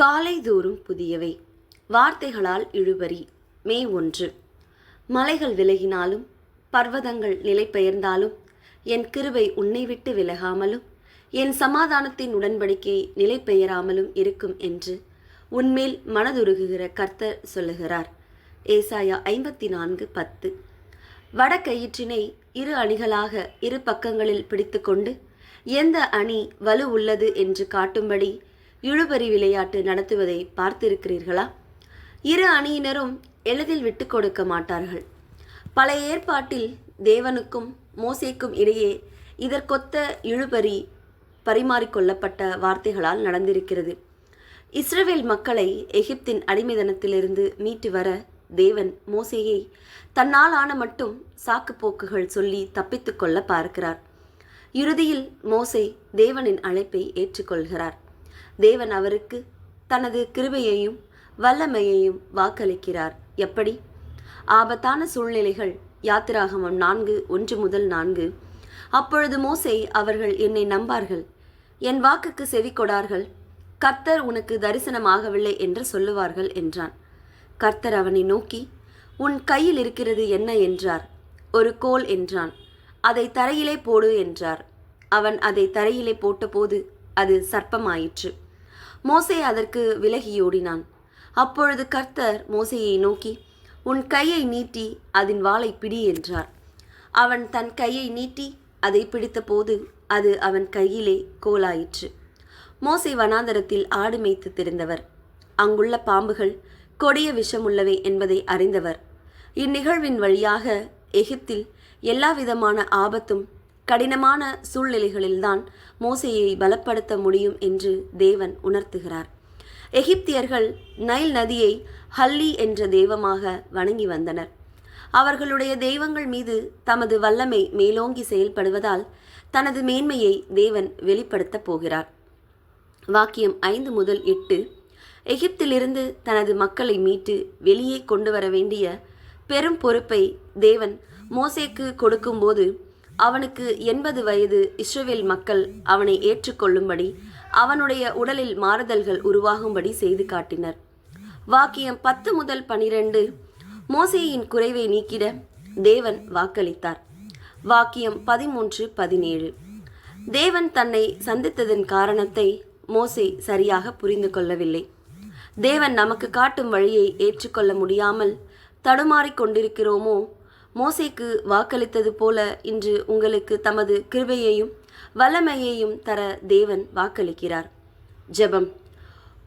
காலை தோறும் புதியவை. வார்த்தைகளால் இழுபறி. மே ஒன்று. மலைகள் விலகினாலும் பர்வதங்கள் நிலை பெயர்ந்தாலும் என் கிருவை உன்னை விட்டு விலகாமலும் என் சமாதானத்தின் உடன்படிக்கை நிலை பெயராமலும் இருக்கும் என்று உன்மேல் மனதுருகுகிற கர்த்தர் சொல்லுகிறார். ஏசாயா ஐம்பத்தி நான்கு பத்து. வடக்கயிற்றினை இரு அணிகளாக இரு பக்கங்களில் பிடித்துக்கொண்டு எந்த அணி வலு உள்ளது என்று காட்டும்படி இழுபறி விளையாட்டு நடத்துவதை பார்த்திருக்கிறீர்களா? இரு அணியினரும் எளிதில் விட்டு கொடுக்க மாட்டார்கள். பல ஏற்பாட்டில் தேவனுக்கும் மோசேக்கும் இடையே இதற்கொத்த இழுபறி பரிமாறிக்கொள்ளப்பட்ட வார்த்தைகளால் நடந்திருக்கிறது. இஸ்ரவேல் மக்களை எகிப்தின் அடிமைதனத்திலிருந்து மீட்டு வர தேவன் மோசேயை தன்னால் ஆன மட்டும் சாக்குப்போக்குகள் சொல்லி தப்பித்துக்கொள்ள பார்க்கிறார். இறுதியில் மோசே தேவனின் அழைப்பை ஏற்றுக்கொள்கிறார். தேவன் அவருக்கு தனது கிருபையையும் வல்லமையையும் வாக்களிக்கிறார். எப்படி? ஆபத்தான சூழ்நிலைகள் யாத்திராகமம் நான்கு ஒன்று முதல் நான்கு. அப்பொழுது மோசை அவர்கள் என்னை நம்பார்கள். என் வாக்குக்கு செவி கொடார்கள். கர்த்தர் உனக்கு தரிசனமாகவில்லை என்று சொல்லுவார்கள் என்றான். கர்த்தர் அவனை நோக்கி உன் கையில் இருக்கிறது என்ன? என்றார். ஒரு கோல் என்றான். அதை தரையிலே போடு என்றார். அவன் அதை தரையிலே போட்டபோது அது சர்ப்பமாயிற்று. மோசே அதற்கு விலகியோடினான் அப்பொழுது கர்த்தர் மோசையை நோக்கி உன் கையை நீட்டி அதன் வாளை பிடி என்றார். அவன் தன் கையை நீட்டி அதை பிடித்தபோது அது அவன் கையிலே கோலாயிற்று. மோசை வனாந்தரத்தில் ஆடு மேய்த்து திரிந்தவர். அங்குள்ள பாம்புகள் கொடிய விஷமுள்ளவை என்பதை அறிந்தவர். இந்நிகழ்வின் வழியாக எகிப்தில் எல்லாவிதமான ஆபத்தும் கடினமான சூழ்நிலைகளில்தான் மோசையை பலப்படுத்த முடியும் என்று தேவன் உணர்த்துகிறார். எகிப்தியர்கள் நைல் நதியை ஹல்லி என்ற தெய்வமாக வணங்கி வந்தனர். அவர்களுடைய தெய்வங்கள் மீது தமது வல்லமை மேலோங்கி செயல்படுவதால் தனது மேன்மையை தேவன் வெளிப்படுத்தப் போகிறார். வாக்கியம் ஐந்து முதல் எட்டு எகிப்திலிருந்து தனது மக்களை மீட்டு வெளியே கொண்டு வர வேண்டிய பெரும் பொறுப்பை தேவன் மோசேக்கு கொடுக்கும்போது அவனுக்கு எண்பது வயது இஸ்ரேல் மக்கள் அவனை ஏற்றுக்கொள்ளும்படி அவனுடைய உடலில் மாறுதல்கள் உருவாகும்படி செய்து காட்டினர். வாக்கியம் பத்து முதல் பனிரெண்டு மோசேயின் குறைவை நீக்கிட தேவன் வாக்களித்தார். வாக்கியம் பதிமூன்று பதினேழு. தேவன் தன்னை சந்தித்ததன் காரணத்தை மோசே சரியாக புரிந்து கொள்ளவில்லை. தேவன் நமக்கு காட்டும் வழியை ஏற்றுக்கொள்ள முடியாமல் தடுமாறிக் கொண்டிருக்கிறோமோ மோசைக்கு வாக்களித்தது போல இன்று உங்களுக்கு தமது கிருபையையும் வல்லமையையும் தர தேவன் வாக்களிக்கிறார். ஜெபம்.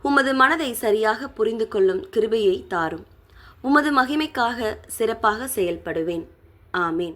உமது மனதை சரியாக புரிந்து கொள்ளும் கிருபையை தாரும். உமது மகிமைக்காக சிறப்பாக செயல்படுவேன். ஆமேன்.